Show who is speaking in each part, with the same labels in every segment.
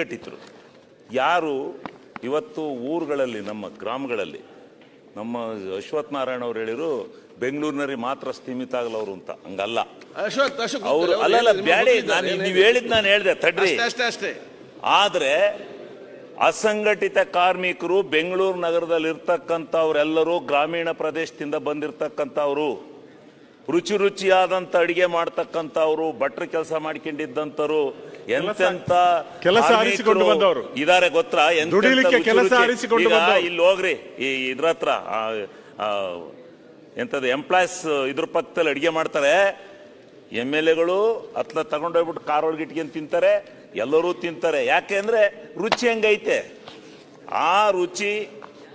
Speaker 1: ಸಂಘಟಿತರು ಯಾರು ಇವತ್ತು ಊರುಗಳಲ್ಲಿ ನಮ್ಮ ಗ್ರಾಮಗಳಲ್ಲಿ ನಮ್ಮ ಅಶ್ವಥ್ ನಾರಾಯಣ ಅವ್ರು ಹೇಳಿರು ಬೆಂಗಳೂರಿನಲ್ಲಿ ಮಾತ್ರ ಸ್ಥೀಮಿತ ಆಗಲವರು ಅಂತ. ಹಂಗಲ್ಲ. ಅವರು ಅಲ್ಲಲ್ಲ ಬ್ಯಾಡಿ ನಾನು ನೀವು ಹೇಳಿದ್ ನಾನು ಹೇಳಿದೆ ತಡ್ರಿ.
Speaker 2: ಅಷ್ಟೇ
Speaker 1: ಆದ್ರೆ ಅಸಂಘಟಿತ ಕಾರ್ಮಿಕರು ಬೆಂಗಳೂರು ನಗರದಲ್ಲಿ ಇರ್ತಕ್ಕಂಥವ್ರೆಲ್ಲರೂ ಗ್ರಾಮೀಣ ಪ್ರದೇಶದಿಂದ ಬಂದಿರತಕ್ಕಂಥವ್ರು. ರುಚಿ ರುಚಿಯಾದಂಥ ಅಡುಗೆ ಮಾಡ್ತಕ್ಕಂಥವ್ರು ಭಟ್ರ ಕೆಲಸ ಮಾಡ್ಕೊಂಡಿದ್ದಂತರು ಎಂತೆಂತ
Speaker 3: ಕೆಲಸ ಆರಿಸಿಕೊಂಡು ಬಂದವರು.
Speaker 1: ಇದಾರೆ ಗೊತ್ತಾ?
Speaker 3: ದುಡಿಲಿಕ್ಕೆ ಕೆಲಸ ಆರಿಸಿಕೊಂಡು.
Speaker 1: ಇಲ್ಲಿ ಹೋಗ್ರಿ ಈ ಇದ್ರ ಹತ್ರ ಆ, ಎಂಪ್ಲಾಯ್ಸ್ ಇದ್ರ ಪಕ್ಕದಲ್ಲಿ ಅಡಿಗೆ ಮಾಡ್ತಾರೆ. ಎಂ ಎಲ್ ಎಗಳು ಹತ್ಲ ತಗೊಂಡೋಗ್ಬಿಟ್ಟು ಕಾರ್ ಒಳಗೆ ಇಟ್ಕೊಂಡು ತಿಂತಾರೆ ಎಲ್ಲರೂ ತಿಂತಾರೆ. ಯಾಕೆ ಅಂದ್ರೆ ರುಚಿ ಹೆಂಗೈತೆ? ಆ ರುಚಿ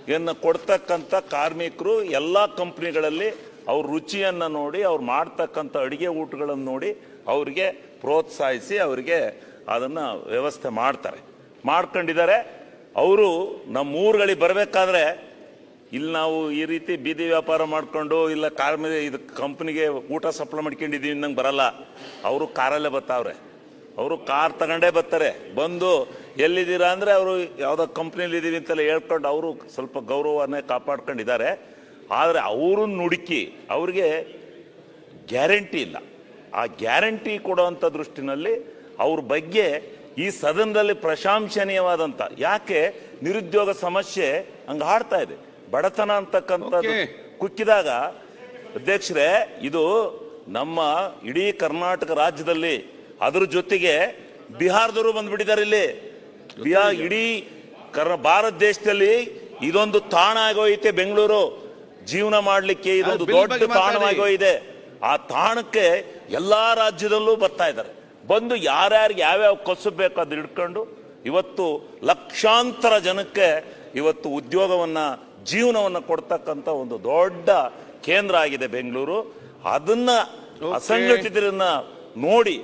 Speaker 1: ರುಚಿಯನ್ನು ಕೊಡ್ತಕ್ಕಂಥ ಕಾರ್ಮಿಕರು ಎಲ್ಲ ಕಂಪ್ನಿಗಳಲ್ಲಿ ಅವ್ರ ರುಚಿಯನ್ನು ನೋಡಿ ಅವ್ರು ಮಾಡ್ತಕ್ಕಂಥ ಅಡಿಗೆ ಊಟಗಳನ್ನು ನೋಡಿ ಅವ್ರಿಗೆ ಪ್ರೋತ್ಸಾಹಿಸಿ ಅವರಿಗೆ ಅದನ್ನ ವ್ಯವಸ್ಥೆ ಮಾಡ್ತಾರೆ. ಮಾಡ್ಕೊಂಡಿದ್ದಾರೆ. ಅವರು ನಮ್ಮ ಊರುಗಳಿಗೆ ಬರಬೇಕಾದ್ರೆ, ಇಲ್ಲಿ ನಾವು ಈ ರೀತಿ ಬೀದಿ ವ್ಯಾಪಾರ ಮಾಡಿಕೊಂಡು, ಇಲ್ಲ ಕಾರ್ ಮೇಲೆ ಇದು ಕಂಪ್ನಿಗೆ ಊಟ ಸಪ್ಲೈ ಮಾಡ್ಕೊಂಡಿದ್ದೀವಿ, ನಂಗೆ ಬರಲ್ಲ. ಅವರು ಕಾರಲ್ಲೇ ಬರ್ತಾವ್ರೆ. ಅವರು ಕಾರ್ ತಗೊಂಡೇ ಬರ್ತಾರೆ. ಬಂದು ಎಲ್ಲಿದ್ದೀರಾ ಅಂದರೆ ಅವರು ಯಾವುದೋ ಕಂಪ್ನಿಲಿ ಇದ್ದೀವಿ ಅಂತೆಲ್ಲ ಹೇಳ್ಕೊಂಡು ಅವರು ಸ್ವಲ್ಪ ಗೌರವನೇ ಕಾಪಾಡ್ಕೊಂಡಿದ್ದಾರೆ. ಆದರೆ ಅವ್ರನ್ನ ನುಡುಕಿ ಅವ್ರಿಗೆ ಗ್ಯಾರಂಟಿ ಇಲ್ಲ. ಆ ಗ್ಯಾರಂಟಿ ಅಂಥ ದೃಷ್ಟಿನಲ್ಲಿ ಅವ್ರ ಬಗ್ಗೆ ಈ ಸದನದಲ್ಲಿ ಪ್ರಶಂಸನೀಯವಾದಂಥ ಯಾಕೆ ನಿರುದ್ಯೋಗ ಸಮಸ್ಯೆ ಹಂಗ ಹಾಡ್ತಾ ಇದೆ. ಬಡತನ ಅಂತಕ್ಕಂಥದ್ದು. ಕುಕ್ಕಿದಾಗ ಅಧ್ಯಕ್ಷರೇ ಇದು ನಮ್ಮ ಇಡೀ ಕರ್ನಾಟಕ ರಾಜ್ಯದಲ್ಲಿ ಅದ್ರ ಜೊತೆಗೆ ಬಿಹಾರದವರು ಬಂದ್ಬಿಟ್ಟಿದ್ದಾರೆ ಇಲ್ಲಿ. ಬಿಹಾರ್ ಇಡೀ ಕರ್ ಭಾರತ ದೇಶದಲ್ಲಿ ಇದೊಂದು ತಾಣ ಆಗೋಯ್ತೆ ಬೆಂಗಳೂರು. ಜೀವನ ಮಾಡಲಿಕ್ಕೆ ಇದೊಂದು ದೊಡ್ಡ
Speaker 2: ತಾಣವಾಗಿ
Speaker 1: ಹೋಗಿದೆ ಆ ತಾಣಕ್ಕೆ ಎಲ್ಲಾ ರಾಜ್ಯದಲ್ಲೂ ಬರ್ತಾ ಇದ್ದಾರೆ. ಬಂದು ಯಾರ್ಯಾರು ಯಾವ್ಯಾವ ಕಸು ಬೇಕೋ ಅದು ಹಿಡ್ಕೊಂಡು ಇವತ್ತು ಲಕ್ಷಾಂತರ ಜನಕ್ಕೆ ಇವತ್ತು ಉದ್ಯೋಗವನ್ನ ಜೀವನವನ್ನು ಕೊಡ್ತಕ್ಕಂಥ ಒಂದು ದೊಡ್ಡ ಕೇಂದ್ರ ಆಗಿದೆ ಬೆಂಗಳೂರು. ಅದನ್ನ ಅಸಂಘಟಿತರನ್ನ ನೋಡಿ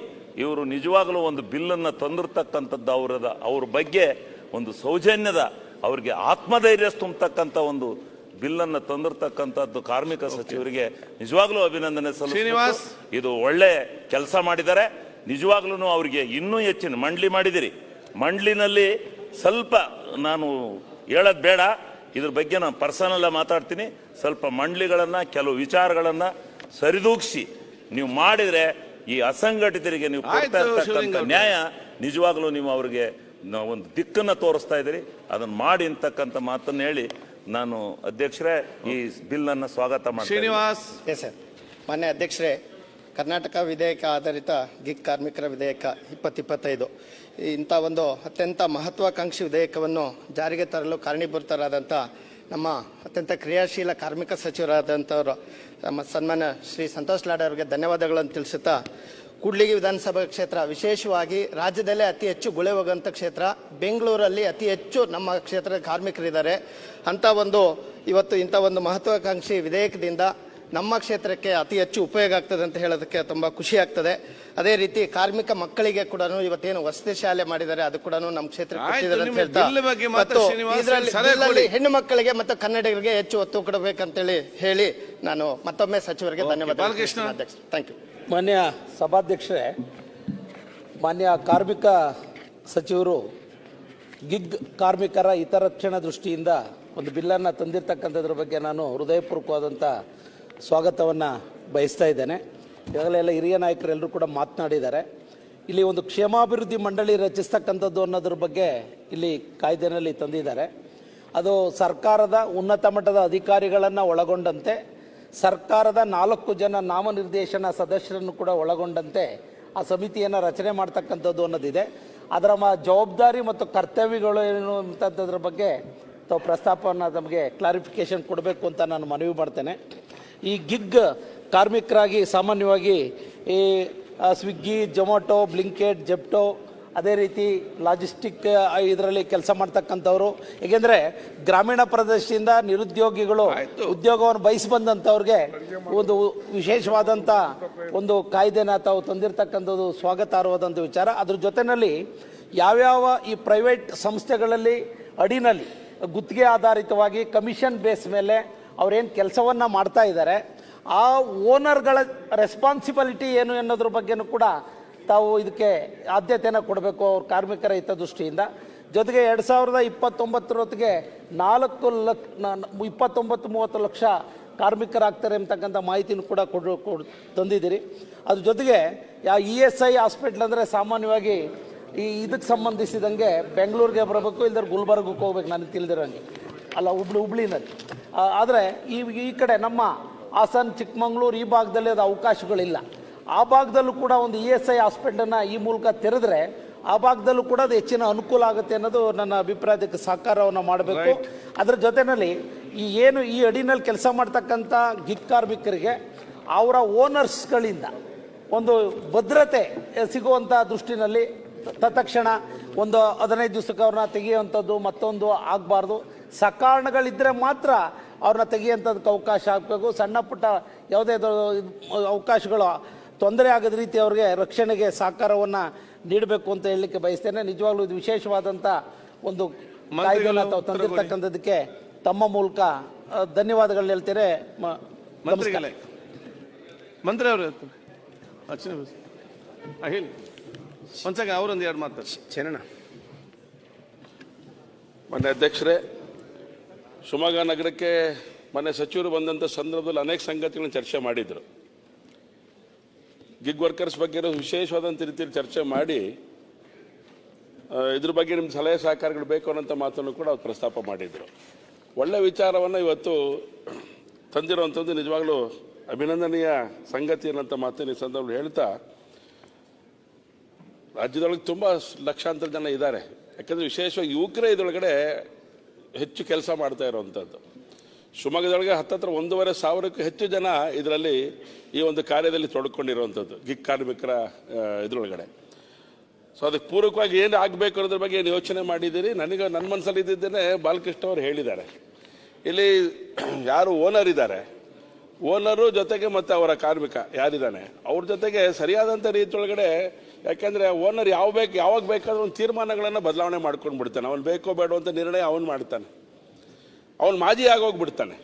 Speaker 1: ಇವರು ನಿಜವಾಗಲೂ ಒಂದು ಬಿಲ್ಲನ್ನು ತಂದಿರ್ತಕ್ಕಂಥದ್ದು ಅವರದ ಅವ್ರ ಬಗ್ಗೆ ಒಂದು ಸೌಜನ್ಯದ ಅವ್ರಿಗೆ ಆತ್ಮಧೈರ್ಯ ತುಂಬತಕ್ಕಂಥ ಒಂದು ಬಿಲ್ಲನ್ನು ತಂದಿರ್ತಕ್ಕಂಥದ್ದು ಕಾರ್ಮಿಕ ಸಚಿವರಿಗೆ ನಿಜವಾಗ್ಲೂ ಅಭಿನಂದನೆ
Speaker 2: ಶ್ರೀನಿವಾಸ್.
Speaker 1: ಇದು ಒಳ್ಳೆ ಕೆಲಸ ಮಾಡಿದ್ದಾರೆ. ನಿಜವಾಗ್ಲೂ ಅವರಿಗೆ ಇನ್ನೂ ಹೆಚ್ಚಿನ ಮಂಡ್ಲಿ ಮಾಡಿದಿರಿ. ಮಂಡ್ಲಿನಲ್ಲಿ ಸ್ವಲ್ಪ ನಾನು ಹೇಳೋದು ಬೇಡ ಇದ್ರ ಬಗ್ಗೆ ನಾನು ಪರ್ಸನಲ್ಲ ಮಾತಾಡ್ತೀನಿ. ಸ್ವಲ್ಪ ಮಂಡ್ಲಿಗಳನ್ನು ಕೆಲವು ವಿಚಾರಗಳನ್ನ ಸರಿದೂಗಿಸಿ. ನೀವು ಮಾಡಿದ್ರೆ ಈ ಅಸಂಘಟಿತರಿಗೆ ನೀವು ಕೊಡ್ತಾ ಇರ್ತಕ್ಕಂಥ ನ್ಯಾಯ ನಿಜವಾಗ್ಲೂ ನೀವು ಅವರಿಗೆ ಒಂದು ದಿಕ್ಕನ್ನು ತೋರಿಸ್ತಾ ಇದ್ದೀರಿ. ಅದನ್ನ ಮಾಡಿ ಅಂತಕ್ಕಂಥ ಮಾತನ್ನು ಹೇಳಿ ನಾನು ಅಧ್ಯಕ್ಷರೇ ಈ ಬಿಲ್ ಅನ್ನ ಸ್ವಾಗತ ಮಾಡ್ತೀನಿ
Speaker 2: ಶ್ರೀನಿವಾಸ್.
Speaker 4: ಎಸ್ ಸರ್ ಮಾನ್ಯ ಅಧ್ಯಕ್ಷರೇ ಕರ್ನಾಟಕ ವಿಧೇಯಕ ಆಧಾರಿತ ಗಿಗ್ ಕಾರ್ಮಿಕರ ವಿಧೇಯಕ ಇಪ್ಪತ್ತಿಪ್ಪತ್ತೈದು. ಇಂಥ ಒಂದು ಅತ್ಯಂತ ಮಹತ್ವಾಕಾಂಕ್ಷಿ ವಿಧೇಯಕವನ್ನು ಜಾರಿಗೆ ತರಲು ಕಾರಣೀಭೂತರಾದಂಥ ನಮ್ಮ ಅತ್ಯಂತ ಕ್ರಿಯಾಶೀಲ ಕಾರ್ಮಿಕ ಸಚಿವರಾದಂಥವರು ನಮ್ಮ ಸನ್ಮಾನ್ಯ ಶ್ರೀ ಸಂತೋಷ್ ಲಾಡ್ ಅವರಿಗೆ ಧನ್ಯವಾದಗಳನ್ನು ತಿಳಿಸುತ್ತಾ, ಕೂಡ್ಲಿಗಿ ವಿಧಾನಸಭಾ ಕ್ಷೇತ್ರ ವಿಶೇಷವಾಗಿ ರಾಜ್ಯದಲ್ಲೇ ಅತಿ ಹೆಚ್ಚು ಗುಳೆ ಹೋಗುವಂಥ ಕ್ಷೇತ್ರ, ಬೆಂಗಳೂರಲ್ಲಿ ಅತಿ ಹೆಚ್ಚು ನಮ್ಮ ಕ್ಷೇತ್ರದ ಕಾರ್ಮಿಕರಿದ್ದಾರೆ. ಅಂಥ ಒಂದು ಇವತ್ತು ಇಂಥ ಒಂದು ಮಹತ್ವಾಕಾಂಕ್ಷಿ ವಿಧೇಯಕದಿಂದ ನಮ್ಮ ಕ್ಷೇತ್ರಕ್ಕೆ ಅತಿ ಹೆಚ್ಚು ಉಪಯೋಗ ಆಗ್ತದೆ ಅಂತ ಹೇಳೋದಕ್ಕೆ ತುಂಬ ಖುಷಿ ಆಗ್ತದೆ. ಅದೇ ರೀತಿ ಕಾರ್ಮಿಕ ಮಕ್ಕಳಿಗೆ ಕೂಡ ಇವತ್ತೇನು ವಸತಿ ಶಾಲೆ ಮಾಡಿದ್ದಾರೆ ಅದು ಕೂಡ ನಮ್ಮ ಕ್ಷೇತ್ರಕ್ಕೆ ಮತ್ತು ಇದರಲ್ಲಿ. ಹೆಣ್ಣು ಮಕ್ಕಳಿಗೆ ಮತ್ತು ಕನ್ನಡಿಗರಿಗೆ ಹೆಚ್ಚು ಒತ್ತು ಕೊಡಬೇಕಂತೇಳಿ ಹೇಳಿ ನಾನು ಮತ್ತೊಮ್ಮೆ ಸಚಿವರಿಗೆ ಧನ್ಯವಾದ ಥ್ಯಾಂಕ್ ಯು
Speaker 5: ಮಾನ್ಯ ಸಭಾಧ್ಯಕ್ಷರೇ ಮಾನ್ಯ ಕಾರ್ಮಿಕ ಸಚಿವರು ಗಿಗ್ ಕಾರ್ಮಿಕರ ಹಿತರಕ್ಷಣಾ ದೃಷ್ಟಿಯಿಂದ ಒಂದು ಬಿಲ್ಲನ್ನು ತಂದಿರತಕ್ಕಂಥದ್ರ ಬಗ್ಗೆ ನಾನು ಹೃದಯಪೂರ್ವಕವಾದಂಥ ಸ್ವಾಗತವನ್ನು ಬಯಸ್ತಾ ಇದ್ದೇನೆ. ಈಗಾಗಲೇ ಎಲ್ಲ ಹಿರಿಯ ನಾಯಕರೆಲ್ಲರೂ ಕೂಡ ಮಾತನಾಡಿದ್ದಾರೆ. ಇಲ್ಲಿ ಒಂದು ಕ್ಷೇಮಾಭಿವೃದ್ಧಿ ಮಂಡಳಿ ರಚಿಸ್ತಕ್ಕಂಥದ್ದು ಅನ್ನೋದ್ರ ಬಗ್ಗೆ ಇಲ್ಲಿ ಕಾಯ್ದೆನಲ್ಲಿ ತಂದಿದ್ದಾರೆ. ಅದು ಸರ್ಕಾರದ ಉನ್ನತ ಮಟ್ಟದ ಅಧಿಕಾರಿಗಳನ್ನು ಒಳಗೊಂಡಂತೆ, ಸರ್ಕಾರದ ನಾಲ್ಕು ಜನ ನಾಮನಿರ್ದೇಶನ ಸದಸ್ಯರನ್ನು ಕೂಡ ಒಳಗೊಂಡಂತೆ ಆ ಸಮಿತಿಯನ್ನು ರಚನೆ ಮಾಡ್ತಕ್ಕಂಥದ್ದು ಅನ್ನೋದಿದೆ. ಅದರ ಮ, ಜವಾಬ್ದಾರಿ ಮತ್ತು ಕರ್ತವ್ಯಗಳು ಏನು ಅಂತದ್ರ ಬಗ್ಗೆ ತಾವು ಪ್ರಸ್ತಾಪವನ್ನು ನಮಗೆ ಕ್ಲಾರಿಫಿಕೇಶನ್ ಕೊಡಬೇಕು ಅಂತ ನಾನು ಮನವಿ ಮಾಡ್ತೇನೆ. ಈ ಗಿಗ್ ಕಾರ್ಮಿಕರಾಗಿ ಸಾಮಾನ್ಯವಾಗಿ ಈ ಸ್ವಿಗ್ಗಿ ಜೊಮ್ಯಾಟೊ ಬ್ಲಿಂಕೆಟ್ ಜೆಪ್ಟೋ ಅದೇ ರೀತಿ ಲಾಜಿಸ್ಟಿಕ್ ಇದರಲ್ಲಿ ಕೆಲಸ ಮಾಡ್ತಕ್ಕಂಥವ್ರು. ಏಕೆಂದರೆ ಗ್ರಾಮೀಣ ಪ್ರದೇಶದಿಂದ ನಿರುದ್ಯೋಗಿಗಳು ಉದ್ಯೋಗವನ್ನು ಬಯಸಿ ಬಂದಂಥವ್ರಿಗೆ ಒಂದು ವಿಶೇಷವಾದಂಥ ಒಂದು ಕಾಯ್ದೆನ ತಾವು ತಂದಿರತಕ್ಕಂಥದ್ದು ಸ್ವಾಗತಾರ್ಹವಾದಂಥ ವಿಚಾರ. ಅದ್ರ ಜೊತೆಯಲ್ಲಿ ಯಾವ್ಯಾವ ಈ ಪ್ರೈವೇಟ್ ಸಂಸ್ಥೆಗಳಲ್ಲಿ ಅಡಿನಲ್ಲಿ ಗುತ್ತಿಗೆ ಆಧಾರಿತವಾಗಿ ಕಮಿಷನ್ ಬೇಸ್ ಮೇಲೆ ಅವ್ರೇನು ಕೆಲಸವನ್ನು ಮಾಡ್ತಾ ಇದ್ದಾರೆ ಆ ಓನರ್ಗಳ ರೆಸ್ಪಾನ್ಸಿಬಿಲಿಟಿ ಏನು ಅನ್ನೋದ್ರ ಬಗ್ಗೆನೂ ಕೂಡ ತಾವು ಇದಕ್ಕೆ ಆದ್ಯತೆಯನ್ನು ಕೊಡಬೇಕು ಅವ್ರ ಕಾರ್ಮಿಕರ ಹಿತದೃಷ್ಟಿಯಿಂದ. ಜೊತೆಗೆ ಎರಡು ಸಾವಿರದ ಇಪ್ಪತ್ತೊಂಬತ್ತರೊತ್ತಿಗೆ ನಾಲ್ಕು ಲಕ್ಷ ಇಪ್ಪತ್ತೊಂಬತ್ತು ಮೂವತ್ತು ಲಕ್ಷ ಕಾರ್ಮಿಕರಾಗ್ತಾರೆ ಅಂತಕ್ಕಂಥ ಮಾಹಿತಿನೂ ಕೂಡ ಕೊಡು ಕೊಡು, ತಂದಿದ್ದೀರಿ. ಅದ್ರ ಜೊತೆಗೆ ಯಾ ಇ ಎಸ್ ಐ ಹಾಸ್ಪಿಟ್ಲ್ ಅಂದರೆ ಸಾಮಾನ್ಯವಾಗಿ ಈ ಇದಕ್ಕೆ ಸಂಬಂಧಿಸಿದಂಗೆ ಬೆಂಗಳೂರಿಗೆ ಬರಬೇಕು ಇಲ್ದ್ರೆ ಗುಲ್ಬರ್ಗಕ್ಕೆ ಹೋಗ್ಬೇಕು, ನನಗೆ ತಿಳಿದಿರೋಂಗೆ. ಅಲ್ಲ ಹುಬ್ಳಿ ಹುಬ್ಳಿನಲ್ಲಿ. ಆದರೆ ಈ ಈ ಕಡೆ ನಮ್ಮ ಹಾಸನ್ ಚಿಕ್ಕಮಂಗ್ಳೂರು ಈ ಭಾಗದಲ್ಲಿ ಅದು ಅವಕಾಶಗಳಿಲ್ಲ. ಆ ಭಾಗದಲ್ಲೂ ಕೂಡ ಒಂದು ಇ ಎಸ್ ಐ ಹಾಸ್ಪಿಟಲನ್ನು ಈ ಮೂಲಕ ತೆರೆದ್ರೆ ಆ ಭಾಗದಲ್ಲೂ ಕೂಡ ಅದು ಹೆಚ್ಚಿನ ಅನುಕೂಲ ಆಗುತ್ತೆ ಅನ್ನೋದು ನನ್ನ ಅಭಿಪ್ರಾಯಕ್ಕೆ ಸಹಕಾರವನ್ನು ಮಾಡಬೇಕು. ಅದರ ಜೊತೆಯಲ್ಲಿ ಈ ಏನು ಈ ಅಡಿನಲ್ಲಿ ಕೆಲಸ ಮಾಡ್ತಕ್ಕಂಥ ಗಿಗ್ ಕಾರ್ಮಿಕರಿಗೆ ಅವರ ಓನರ್ಸ್ಗಳಿಂದ ಒಂದು ಭದ್ರತೆ ಸಿಗುವಂಥ ದೃಷ್ಟಿನಲ್ಲಿ ತತ್ಕ್ಷಣ ಒಂದು ಹದಿನೈದು ದಿವಸಕ್ಕೆ ಅವ್ರನ್ನ ತೆಗೆಯುವಂಥದ್ದು ಮತ್ತೊಂದು ಆಗಬಾರ್ದು. ಸಕಾರಣಗಳಿದ್ದರೆ ಮಾತ್ರ ಅವ್ರನ್ನ ತೆಗೆಯುವಂಥದ್ದಕ್ಕೆ ಅವಕಾಶ ಆಗಬೇಕು ಸಣ್ಣ ಪುಟ್ಟ ಯಾವುದೇ ಇದು ಅವಕಾಶಗಳು ತೊಂದರೆ ಆಗದ ರೀತಿ ಅವ್ರಿಗೆ ರಕ್ಷಣೆಗೆ ಸಹಕಾರವನ್ನು ನೀಡಬೇಕು ಅಂತ ಹೇಳಲಿಕ್ಕೆ ಬಯಸ್ತೇನೆ ನಿಜವಾಗ್ಲೂ ಇದು ವಿಶೇಷವಾದಂಥ ಒಂದು ಕಾಯ್ದೆಯನ್ನು ತಾವು ತಂದಿರ್ತಕ್ಕಂಥದ್ದಕ್ಕೆ ತಮ್ಮ ಮೂಲಕ ಧನ್ಯವಾದಗಳನ್ನ ಹೇಳ್ತೇನೆ ಮ- ನಮಸ್ಕಾರ.
Speaker 2: ಮಂತ್ರಿಗಳೇ ಮಂತ್ರಿ ಅವರು ಹೇಳಿ ಒಂದ್ಸಗ ಅವರೊಂದು ಎರಡು ಮಾತು
Speaker 4: ಚರಣ
Speaker 3: ಮಾನ್ಯ ಅಧ್ಯಕ್ಷರೇ ಶಿವಮೊಗ್ಗ ನಗರಕ್ಕೆ ಮೊನ್ನೆ ಸಚಿವರು ಬಂದಂಥ ಸಂದರ್ಭದಲ್ಲಿ ಅನೇಕ ಸಂಗತಿಗಳನ್ನ ಚರ್ಚೆ ಮಾಡಿದರು. ಗಿಗ್ ವರ್ಕರ್ಸ್ ಬಗ್ಗೆ ವಿಶೇಷವಾದಂಥ ರೀತಿಯಲ್ಲಿ ಚರ್ಚೆ ಮಾಡಿ ಇದ್ರ ಬಗ್ಗೆ ನಿಮ್ಮ ಸಲಹೆ ಸಹಕಾರಗಳು ಬೇಕು ಅನ್ನೋಂಥ ಮಾತನ್ನು ಕೂಡ ಅವ್ರು ಪ್ರಸ್ತಾಪ ಮಾಡಿದರು. ಒಳ್ಳೆ ವಿಚಾರವನ್ನು ಇವತ್ತು ತಂದಿರುವಂಥದ್ದು ನಿಜವಾಗ್ಲೂ ಅಭಿನಂದನೀಯ ಸಂಗತಿ ಅನ್ನೋಂಥ ಮಾತನ್ನು ಈ ಸಂದರ್ಭದಲ್ಲಿ ಹೇಳ್ತಾ, ರಾಜ್ಯದೊಳಗೆ ತುಂಬ ಲಕ್ಷಾಂತರ ಜನ ಇದ್ದಾರೆ. ಯಾಕಂದರೆ ವಿಶೇಷವಾಗಿ ಯುವಕರೇ ಇದರೊಳಗಡೆ ಹೆಚ್ಚು ಕೆಲಸ ಮಾಡ್ತಾ ಇರುವಂಥದ್ದು. ಶಿವಮೊಗ್ಗದೊಳಗೆ ಹತ್ತತ್ರ ಒಂದೂವರೆ ಸಾವಿರಕ್ಕೂ ಹೆಚ್ಚು ಜನ ಇದರಲ್ಲಿ ಈ ಒಂದು ಕಾರ್ಯದಲ್ಲಿ ತೊಡ್ಕೊಂಡಿರುವಂಥದ್ದು, ಗಿಗ್ ಕಾರ್ಮಿಕರ ಇದರೊಳಗಡೆ. ಸೊ ಅದಕ್ಕೆ ಪೂರಕವಾಗಿ ಏನು ಆಗಬೇಕು ಅನ್ನೋದ್ರ ಬಗ್ಗೆ ಏನು ಯೋಚನೆ ಮಾಡಿದ್ದೀರಿ? ನನಗೆ ನನ್ನ ಮನಸ್ಸಲ್ಲಿ ಇದ್ದಿದ್ದೇನೆ ಬಾಲಕೃಷ್ಣ ಅವರು ಹೇಳಿದ್ದಾರೆ. ಇಲ್ಲಿ ಯಾರು ಓನರ್ ಇದ್ದಾರೆ, ಓನರು ಜೊತೆಗೆ ಮತ್ತು ಅವರ ಕಾರ್ಮಿಕ ಯಾರಿದ್ದಾನೆ, ಅವ್ರ ಜೊತೆಗೆ ಸರಿಯಾದಂಥ ರೀತಿಯೊಳಗಡೆ ಯಾಕೆಂದರೆ ಓನರ್ ಯಾವ ಬೇಕು, ಯಾವಾಗ ಬೇಕಾದ್ರೂ ಒಂದು ತೀರ್ಮಾನಗಳನ್ನು ಬದಲಾವಣೆ ಮಾಡ್ಕೊಂಡು ಬಿಡ್ತಾನೆ. ಅವ್ನು ಬೇಕೋ ಬೇಡೋ ಅಂತ ನಿರ್ಣಯ ಅವನು ಮಾಡ್ತಾನೆ. ಅವನು ಮಾಜಿ ಆಗೋಗ್ಬಿಡ್ತಾನೆ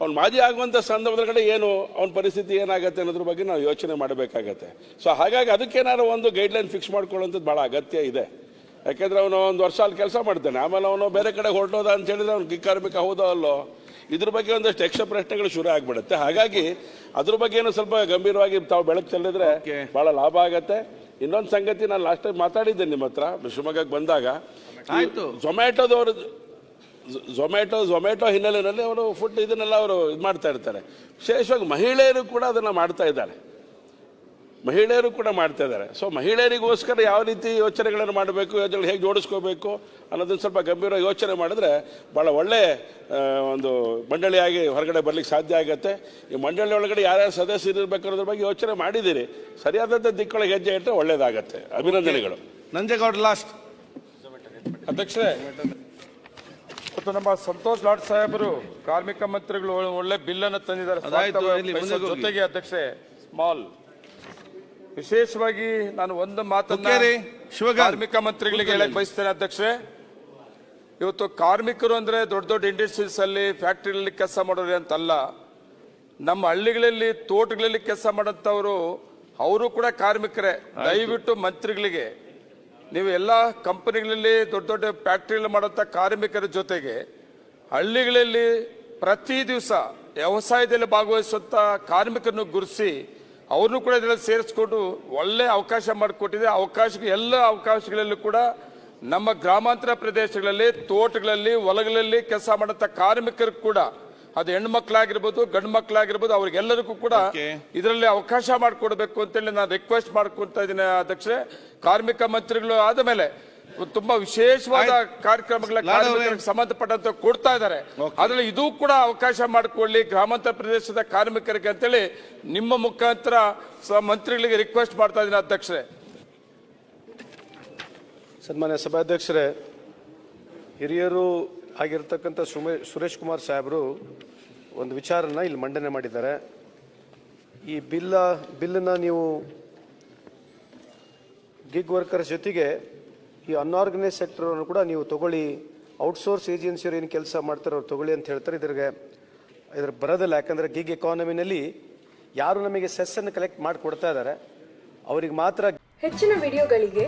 Speaker 3: ಅವ್ನು ಮಾಜಿ ಆಗುವಂಥ ಕಡೆ ಏನು, ಅವನ ಪರಿಸ್ಥಿತಿ ಏನಾಗುತ್ತೆ ಅನ್ನೋದ್ರ ಬಗ್ಗೆ ನಾವು ಯೋಚನೆ ಮಾಡಬೇಕಾಗತ್ತೆ. ಸೊ ಹಾಗಾಗಿ ಅದಕ್ಕೇನಾದ್ರು ಒಂದು ಗೈಡ್ಲೈನ್ ಫಿಕ್ಸ್ ಮಾಡ್ಕೊಳ್ಳೋಂಥದ್ದು ಭಾಳ ಅಗತ್ಯ ಇದೆ. ಯಾಕೆಂದ್ರೆ ಅವನು ಒಂದು ವರ್ಷ ಅಲ್ಲಿ ಕೆಲಸ ಮಾಡ್ತಾನೆ. ಆಮೇಲೆ ಅವನು ಬೇರೆ ಕಡೆ ಹೊರಟೋದ ಅಂತ ಹೇಳಿದ್ರೆ ಅವ್ನು ಕಾರ್ಮಿಕ ಹೌದೋ ಅಲ್ಲೋ? ಇದ್ರ ಬಗ್ಗೆ ಒಂದಷ್ಟು ಯಕ್ಷ ಪ್ರಶ್ನೆಗಳು ಶುರು ಆಗ್ಬಿಡುತ್ತೆ. ಹಾಗಾಗಿ ಅದ್ರ ಬಗ್ಗೆ ಏನು ಸ್ವಲ್ಪ ಗಂಭೀರವಾಗಿ ತಾವು ಬೆಳಕು ಚೆಲ್ಲಿದ್ರೆ ಬಹಳ ಲಾಭ ಆಗತ್ತೆ. ಇನ್ನೊಂದು ಸಂಗತಿ ನಾನು ಲಾಸ್ಟ್ ಟೈಮ್ ಮಾತಾಡಿದ್ದೆ ನಿಮ್ಮ ಹತ್ರ ಶಿವಮೊಗ್ಗಕ್ಕೆ ಬಂದಾಗ.
Speaker 2: ಆಯ್ತು.
Speaker 3: ಝೊಮ್ಯಾಟೋದವರು ಝೊಮ್ಯಾಟೊ ಝೊಮ್ಯಾಟೊ ಹಿನ್ನೆಲೆಯಲ್ಲಿ ಅವರು ಫುಡ್ ಇದನ್ನೆಲ್ಲ ಅವರು ಇದು ಮಾಡ್ತಾ ಇರ್ತಾರೆ. ವಿಶೇಷವಾಗಿ ಮಹಿಳೆಯರು ಕೂಡ ಅದನ್ನು ಮಾಡ್ತಾ ಇದ್ದಾರೆ. ಮಹಿಳೆಯರು ಕೂಡ ಮಾಡ್ತಾ ಇದ್ದಾರೆ. ಸೊ ಮಹಿಳೆಯರಿಗೋಸ್ಕರ ಯಾವ ರೀತಿ ಯೋಚನೆಗಳನ್ನು ಮಾಡಬೇಕು ಯೋಜನೆಗಳು ಹೇಗೆ ಜೋಡಿಸ್ಕೋಬೇಕು ಅನ್ನೋದನ್ನು ಸ್ವಲ್ಪ ಗಂಭೀರ ಯೋಚನೆ ಮಾಡಿದ್ರೆ ಭಾಳ ಒಳ್ಳೆ ಒಂದು ಮಂಡಳಿಯಾಗಿ ಹೊರಗಡೆ ಬರ್ಲಿಕ್ಕೆ ಸಾಧ್ಯ ಆಗುತ್ತೆ. ಈ ಮಂಡಳಿ ಒಳಗಡೆ ಯಾರ್ಯಾರು ಸದಸ್ಯರು ಇರಬೇಕು ಅನ್ನೋದ್ರ ಬಗ್ಗೆ ಯೋಚನೆ ಮಾಡಿದ್ದೀರಿ. ಸರಿಯಾದಂಥ ದಿಕ್ಕೊಳಗೆ ಹೆಜ್ಜೆ ಇಟ್ಟರೆ ಒಳ್ಳೇದಾಗತ್ತೆ. ಅಭಿನಂದನೆಗಳು.
Speaker 2: ನಂಜೇಗೌಡ ಲಾಸ್ಟ್
Speaker 6: ಅಧ್ಯಕ್ಷರೇ. ಮತ್ತು ನಮ್ಮ ಸಂತೋಷ್ ಲಾಡ್ ಸಾಹೇಬರು ಕಾರ್ಮಿಕ ಮಂತ್ರಿಗಳು ಒಳ್ಳೆ- ಬಿಲ್ಲನ್ನು ಬಿಲ್ ಅನ್ನು ತಂದಿದ್ದಾರೆ. ಜೊತೆಗೆ ಅಧ್ಯಕ್ಷೆ ಸ್ಮಾಲ್ ವಿಶೇಷವಾಗಿ ನಾನು ಒಂದು ಮಾತನ್ನ. ಕಾರ್ಮಿಕ ಮಂತ್ರಿಗಳಿಗೆ ಹೇಳಕ್ ಬಯಸ್ತೇನೆ ಅಧ್ಯಕ್ಷರೇ. ಇವತ್ತು ಕಾರ್ಮಿಕರು ಅಂದ್ರೆ ದೊಡ್ಡ ದೊಡ್ಡ ಇಂಡಸ್ಟ್ರೀಸ್ ಅಲ್ಲಿ ಫ್ಯಾಕ್ಟ್ರಿಗಳಲ್ಲಿ ಕೆಲಸ ಮಾಡೋರು ಅಂತಲ್ಲ ನಮ್ಮ ಹಳ್ಳಿಗಳಲ್ಲಿ ತೋಟಗಳಲ್ಲಿ ಕೆಲಸ ಮಾಡಂತವರು ಅವರು ಕೂಡ ಕಾರ್ಮಿಕರೇ. ದಯವಿಟ್ಟು ಮಂತ್ರಿಗಳಿಗೆ ನೀವು ಎಲ್ಲ ಕಂಪನಿಗಳಲ್ಲಿ ದೊಡ್ಡ ದೊಡ್ಡ ಫ್ಯಾಕ್ಟರಿಗಳಲ್ಲಿ ಮಾಡುವಂಥ ಕಾರ್ಮಿಕರ ಜೊತೆಗೆ ಹಳ್ಳಿಗಳಲ್ಲಿ ಪ್ರತಿ ದಿವಸ ವ್ಯವಸಾಯದಲ್ಲಿ ಭಾಗವಹಿಸುವಂಥ ಕಾರ್ಮಿಕರನ್ನು ಗುರುಸಿ ಅವ್ರನ್ನೂ ಕೂಡ ಇದರಲ್ಲಿ ಸೇರಿಸ್ಕೊಂಡು ಒಳ್ಳೆ ಅವಕಾಶ ಮಾಡಿಕೊಟ್ಟಿದೆ. ಅವಕಾಶ ಎಲ್ಲ ಅವಕಾಶಗಳಲ್ಲೂ ಕೂಡ ನಮ್ಮ ಗ್ರಾಮಾಂತರ ಪ್ರದೇಶಗಳಲ್ಲಿ ತೋಟಗಳಲ್ಲಿ ಹೊಲಗಳಲ್ಲಿ ಕೆಲಸ ಮಾಡಂತ ಕಾರ್ಮಿಕರು ಕೂಡ ಅದು ಹೆಣ್ಣು ಮಕ್ಕಳಾಗಿರ್ಬೋದು ಗಂಡು ಮಕ್ಕಳಾಗಿರ್ಬೋದು ಅವ್ರಿಗೆಲ್ಲರಿಗೂ ಕೂಡ ಇದರಲ್ಲಿ ಅವಕಾಶ ಮಾಡಿಕೊಡ್ಬೇಕು ಅಂತೇಳಿ ನಾನು ರಿಕ್ವೆಸ್ಟ್ ಮಾಡ್ಕೊಂತ ಇದ್ದೀನಿ ಅಧ್ಯಕ್ಷರೇ. ಕಾರ್ಮಿಕ ಮಂತ್ರಿಗಳು ಆದ ಮೇಲೆ ತುಂಬಾ ವಿಶೇಷವಾದ ಕಾರ್ಯಕ್ರಮಗಳ ಸಂಬಂಧಪಟ್ಟಂತ ಕೊಡ್ತಾ ಇದ್ದಾರೆ. ಅದರಲ್ಲಿ ಇದು ಕೂಡ ಅವಕಾಶ ಮಾಡಿಕೊಳ್ಳಿ. ಗ್ರಾಮಾಂತರ ಪ್ರದೇಶದ ಕಾರ್ಮಿಕರಿಗೆ ಅಂತೇಳಿ ನಿಮ್ಮ ಮುಖಾಂತರ ಮಂತ್ರಿಗಳಿಗೆ ರಿಕ್ವೆಸ್ಟ್ ಮಾಡ್ತಾ ಇದ್ದೀನಿ ಅಧ್ಯಕ್ಷರೇ.
Speaker 7: ಸನ್ಮಾನ್ಯ ಸಭಾಧ್ಯಕ್ಷರೇ ಹಿರಿಯರು ಆಗಿರ್ತಕ್ಕಂಥ ಸುಮೇ ಸುರೇಶ್ ಕುಮಾರ್ ಸಾಹೇಬರು ಒಂದು ವಿಚಾರನ ಇಲ್ಲಿ ಮಂಡನೆ ಮಾಡಿದ್ದಾರೆ. ಈ ಬಿಲ್ಲ ಬಿಲ್ಲನ್ನು ನೀವು ಗಿಗ್ ವರ್ಕರ್ ಜೊತೆಗೆ ಈ ಅನ್ಆರ್ಗನೈಸ್ ಸೆಕ್ಟರ್ ಕೂಡ ನೀವು ತಗೊಳ್ಳಿ. ಔಟ್ಸೋರ್ಸ್ ಏಜೆನ್ಸಿಯವರು ಏನು ಕೆಲಸ ಮಾಡ್ತಾರೆ ಅವ್ರು ತಗೊಳ್ಳಿ ಅಂತ ಹೇಳ್ತಾರೆ. ಇದ್ರಿಗೆ ಇದ್ರ ಬರೋದಿಲ್ಲ. ಯಾಕಂದರೆ ಗಿಗ್ ಎಕಾನಮಿನಲ್ಲಿ ಯಾರು ನಮಗೆ ಸೆಸ್ಸನ್ನು ಕಲೆಕ್ಟ್ ಮಾಡಿ ಕೊಡ್ತಾ ಇದ್ದಾರೆ ಅವ್ರಿಗೆ ಮಾತ್ರ
Speaker 8: ಹೆಚ್ಚಿನ ವಿಡಿಯೋಗಳಿಗೆ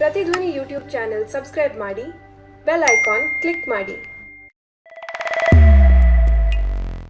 Speaker 8: ಪ್ರತಿಧ್ವನಿ ಯೂಟ್ಯೂಬ್ ಚಾನೆಲ್ ಸಬ್ಸ್ಕ್ರೈಬ್ ಮಾಡಿ, ಬೆಲ್ ಐಕಾನ್ ಕ್ಲಿಕ್ ಮಾಡಿ.